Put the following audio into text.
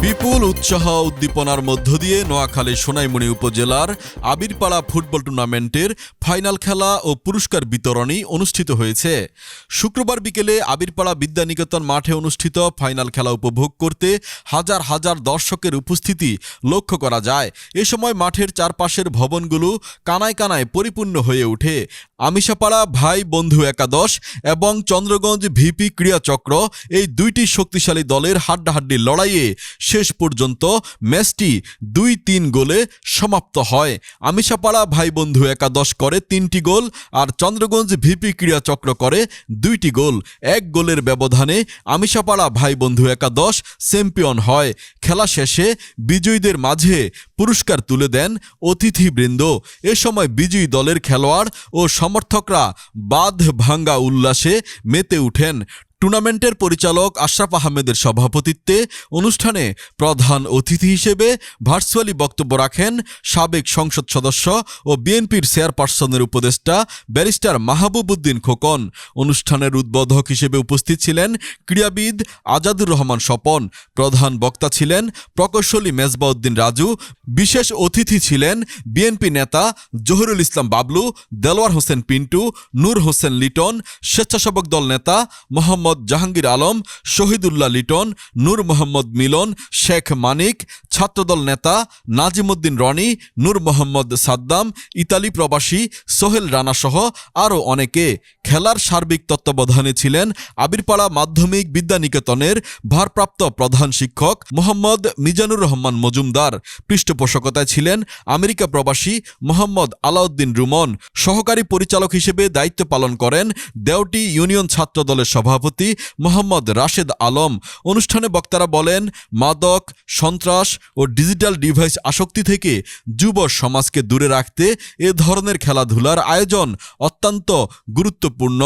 উৎসাহ উদ্দীপনার মধ্য দিয়ে নোয়াখালী সোনাইমণি উপজেলার আবিরপাড়া ফুটবল টুর্নামেন্টের ফাইনাল খেলা ও পুরস্কার বিতরণী অনুষ্ঠিত হয়েছে। শুক্রবার বিকেলে আবিরপাড়া বিদ্যানিকেতন মাঠে অনুষ্ঠিত ফাইনাল খেলা উপভোগ করতে হাজার হাজার দর্শকের উপস্থিতি লক্ষ্য করা যায়। এ সময় মাঠের চারপাশের ভবনগুলো কানায় কানায় পরিপূর্ণ হয়ে ওঠে। আমিষাপাড়া ভাই বন্ধু একাদশ এবং চন্দ্রগঞ্জ ভিপি ক্রিয়াচক্র এই দুইটি শক্তিশালী দলের হাড্ডাহাড্ডি লড়াইয়ে শেষ পর্যন্ত ম্যাচটি দুই তিন গোলে সমাপ্ত হয়। আমিষাপাড়া ভাই বন্ধু একাদশ করে তিনটি গোল আর চন্দ্রগঞ্জ ভিপি ক্রীড়াচক্র করে দুইটি গোল। এক গোলের ব্যবধানে আমিষাপাড়া ভাই বন্ধু একাদশ চ্যাম্পিয়ন হয়। খেলা শেষে বিজয়ীদের মাঝে পুরস্কার তুলে দেন অতিথিবৃন্দ। এ সময় বিজয়ী দলের খেলোয়াড় ও সমর্থকরা বাঁধ ভাঙ্গা উল্লাসে মেতে উঠেন টুর্নামেন্টের পরিচালক আশরাফ আহমেদের সভাপতিত্বে অনুষ্ঠানে প্রধান অতিথি হিসেবে ভার্চুয়ালি বক্তব্য রাখেন সাবেক সংসদ সদস্য ও বিএনপির চেয়ারপারসনের উপদেষ্টা ব্যারিস্টার মাহবুবউদ্দিন খোকন। অনুষ্ঠানের উদ্বোধক হিসেবে উপস্থিত ছিলেন ক্রীড়াবিদ আজাদুর রহমান স্বপন। প্রধান বক্তা ছিলেন প্রকৌশলী মেজবাউদ্দিন রাজু। বিশেষ অতিথি ছিলেন বিএনপি নেতা জহিরুল ইসলাম বাবলু, দেলোয়ার হোসেন পিন্টু, নূর হোসেন লিটন, স্বেচ্ছাসেবক দল নেতা মোহাম্মদ জাহাঙ্গীর আলম শহীদুল্লাহ লিটন নূর মোহাম্মদ মিলন শেখ মানিক ছাত্রদল নেতা নাজিমুদ্দিন রনি, নূর মোহাম্মদ সাদ্দাম, ইতালি প্রবাসী সোহেল রানাসহ আরও অনেকে খেলার সার্বিক তত্ত্বাবধানে ছিলেন আবিরপাড়া মাধ্যমিক বিদ্যানিকেতনের ভারপ্রাপ্ত প্রধান শিক্ষক মোহাম্মদ মিজানুর রহমান মজুমদার। পৃষ্ঠপোষকতায় ছিলেন আমেরিকা প্রবাসী মোহাম্মদ আলাউদ্দিন রুমন। সহকারী পরিচালক হিসেবে দায়িত্ব পালন করেন দেওটি ইউনিয়ন ছাত্র দলের সভাপতি মোহাম্মদ রাশেদ আলম। অনুষ্ঠানে বক্তারা বলেন, মাদক, সন্ত্রাস ও ডিজিটাল ডিভাইস আসক্তি থেকে যুব সমাজকে দূরে রাখতে এ ধরনের খেলাধুলার আয়োজন অত্যন্ত গুরুত্বপূর্ণ।